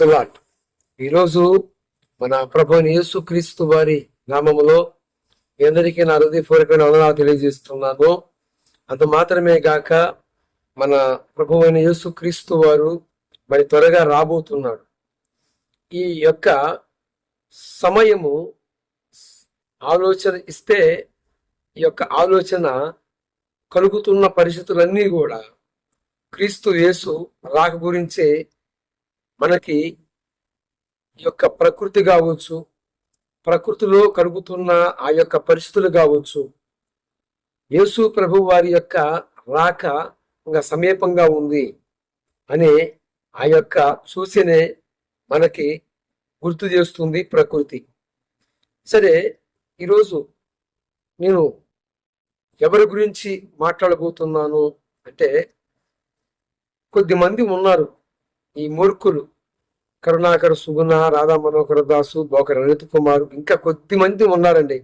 తులాట్ ఈరోజు మన ప్రభు యేసు క్రీస్తు వారి నామములో మీ అందరికీ నా హృదయపూర్వకమైన వందనాలు తెలియజేస్తున్నాను. అంత మాత్రమే గాక మన ప్రభు అయిన యేసు క్రీస్తు వారు మరి త్వరగా రాబోతున్నాడు. ఈ యొక్క సమయము ఆలోచన ఇస్తే ఈ యొక్క ఆలోచన కలుగుతున్న పరిస్థితులన్నీ కూడా క్రీస్తు యేసు రాక గురించే మనకి ఈ యొక్క ప్రకృతి కావచ్చు ప్రకృతిలో కలుగుతున్న ఆ యొక్క పరిస్థితులు కావచ్చు యేసు ప్రభు వారి యొక్క రాక ఇంకా సమీపంగా ఉంది అనే ఆ యొక్క సూచనే మనకి గుర్తు చేస్తుంది ప్రకృతి. సరే ఈరోజు నేను ఎవరి గురించి మాట్లాడబోతున్నాను అంటే కొద్దిమంది ఉన్నారు. ఈ మూర్ఖులు కరుణాకర్ సుగుణ రాధా మనోహర దాసు బోకర్ రజిత్ కుమార్ ఇంకా కొద్ది మంది ఉన్నారండి.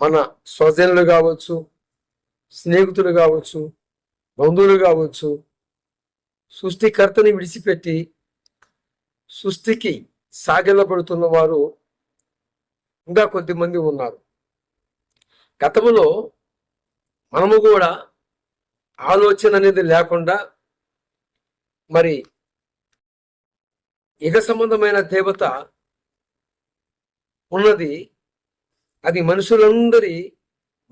మన స్వజనులు కావచ్చు స్నేహితులు కావచ్చు బంధువులు కావచ్చు సృష్టికర్తని విడిచిపెట్టి సృష్టికి సాగిలపడుతున్న వారు ఇంకా కొద్ది మంది ఉన్నారు. గతంలో మనము కూడా ఆలోచన అనేది లేకుండా మరి ఇగ సంబంధమైన దేవత ఉన్నది. అది మనుషులందరి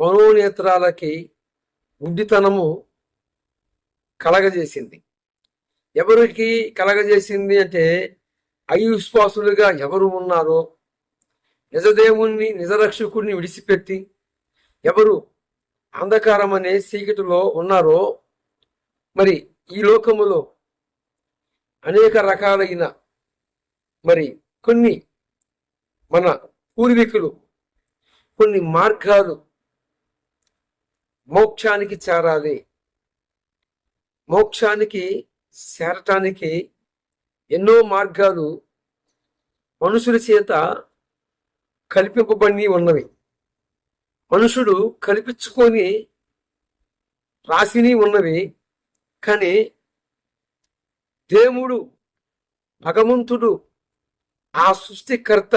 మనోనేత్రాలకి గుడ్డితనము కలగజేసింది. ఎవరికి కలగజేసింది అంటే అవిశ్వాసులుగా ఎవరు ఉన్నారో నిజదేవుణ్ణి నిజరక్షకుడిని విడిచిపెట్టి ఎవరు అంధకారం అనే చీకటిలో ఉన్నారో మరి ఈ లోకములో అనేక రకాలైన మరి కొన్ని మన పూర్వీకులు కొన్ని మార్గాలు మోక్షానికి చేరాలి. మోక్షానికి చేరటానికి ఎన్నో మార్గాలు మనుషుల చేత కల్పింపబడి ఉన్నవి. మనుషుడు కల్పించుకొని రాసిని ఉన్నవి. కానీ దేవుడు భగవంతుడు ఆ సృష్టికర్త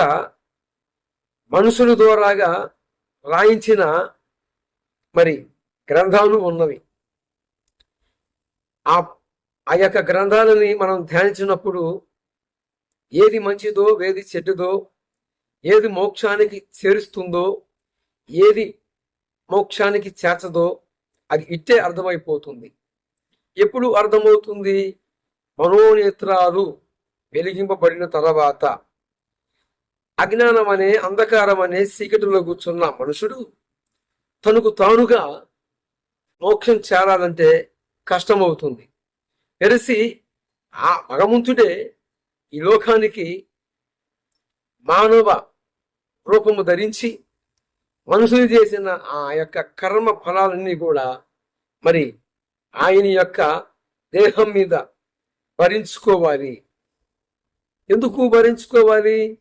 మనుషుల ద్వారాగా రాయించిన మరి గ్రంథాలు ఉన్నవి. ఆ ఆ యొక్క గ్రంథాలని మనం ధ్యానించినప్పుడు ఏది మంచిదో ఏది చెడ్డదో ఏది మోక్షానికి చేరుస్తుందో ఏది మోక్షానికి చేర్చదో అది ఇట్టే అర్థమైపోతుంది. ఎప్పుడు అర్థమవుతుంది? మనోనేత్రాలు వెలిగింపబడిన తర్వాత అజ్ఞానం అనే అంధకారం అనే చీకటిలో కూర్చున్న మనుషుడు తనకు తానుగా మోక్షం చేరాలంటే కష్టమవుతుంది. తెలిసి ఆ భగవంతుడే ఈ లోకానికి మానవ రూపము ధరించి మనుషులు చేసిన ఆ యొక్క కర్మ ఫలాలన్నీ కూడా మరి ఆయన యొక్క దేహం మీద భరించుకోవాలి. ఎందుకు భరించుకోవాలి?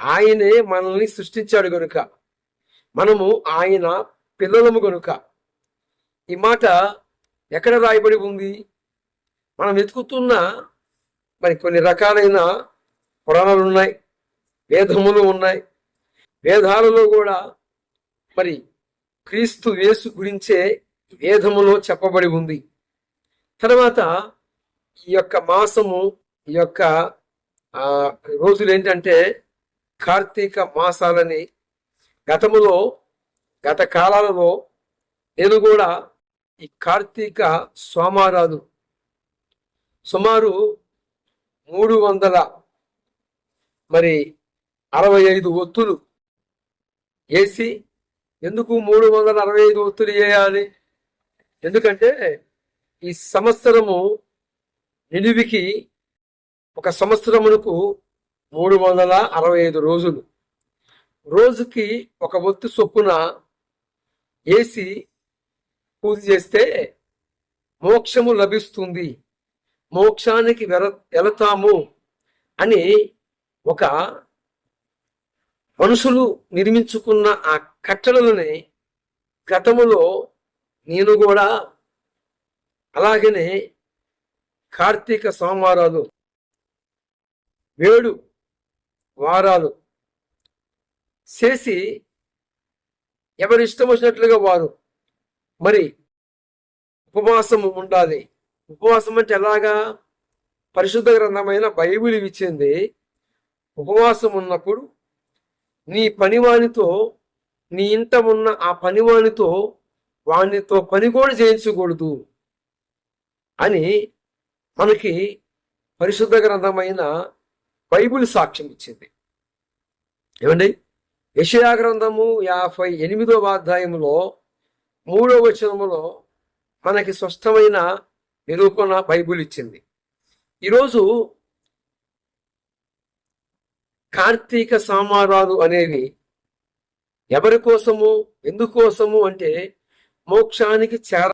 ఆయనే మనల్ని సృష్టించాడు గనుక. మనము ఆయన పిల్లలము గనుక. ఈ మాట ఎక్కడ రాయబడి ఉంది? మనం వెతుకుతున్న మరి కొన్ని రకాలైన పురాణాలు ఉన్నాయి. వేదములు ఉన్నాయి. వేదాలలో కూడా మరి క్రీస్తు యేసు గురించే వేదములో చెప్పబడి ఉంది. తర్వాత ఈ యొక్క మాసము ఈ యొక్క ఆ రోజులు ఏంటంటే కార్తీక మాసాలని గతములో గత కాలాలలో నేను కూడా ఈ కార్తీక సోమారాలు సుమారు మూడు వందల మరి అరవై ఐదు ఒత్తులు వేసి ఎందుకు మూడు వందల అరవై ఐదు ఒత్తులు వేయాలి? ఎందుకంటే ఈ సంవత్సరము నిలువికి ఒక సంవత్సరమునకు మూడు వందల అరవై ఐదు రోజులు. రోజుకి ఒక ఒత్తు చొప్పున వేసి పూజ చేస్తే మోక్షము లభిస్తుంది. మోక్షానికి వెర వెళతాము అని ఒక మనుషులు నిర్మించుకున్న ఆ కట్టడలని గతములో నేను కూడా అలాగనే కార్తీక సోమవారాలు ఏడు వారాలు. చేసి ఎవరి ఇష్టం వచ్చినట్లుగా వారు. మరి ఉపవాసం ఉండాలి. ఉపవాసం అంటే ఎలాగా? పరిశుద్ధ గ్రంథమైన బైబిల్ ఇచ్చింది. ఉపవాసం ఉన్నప్పుడు నీ పనివానితో నీ ఇంట ఉన్న ఆ పనివానితో వానితో పని కూడా చేయించకూడదు అని మనకి పరిశుద్ధ గ్రంథమైన బైబిల్ సాక్ష్యం ఇచ్చింది. ఏమండి? యషయా గ్రంథము యాభై ఎనిమిదవ అధ్యాయంలో మూడవ వచనములో మనకి స్పష్టమైన నిరూపణ బైబిల్ ఇచ్చింది. ఈరోజు కార్తీక సామారాలు అనేవి ఎవరి కోసము ఎందుకోసము అంటే మోక్షానికి చేర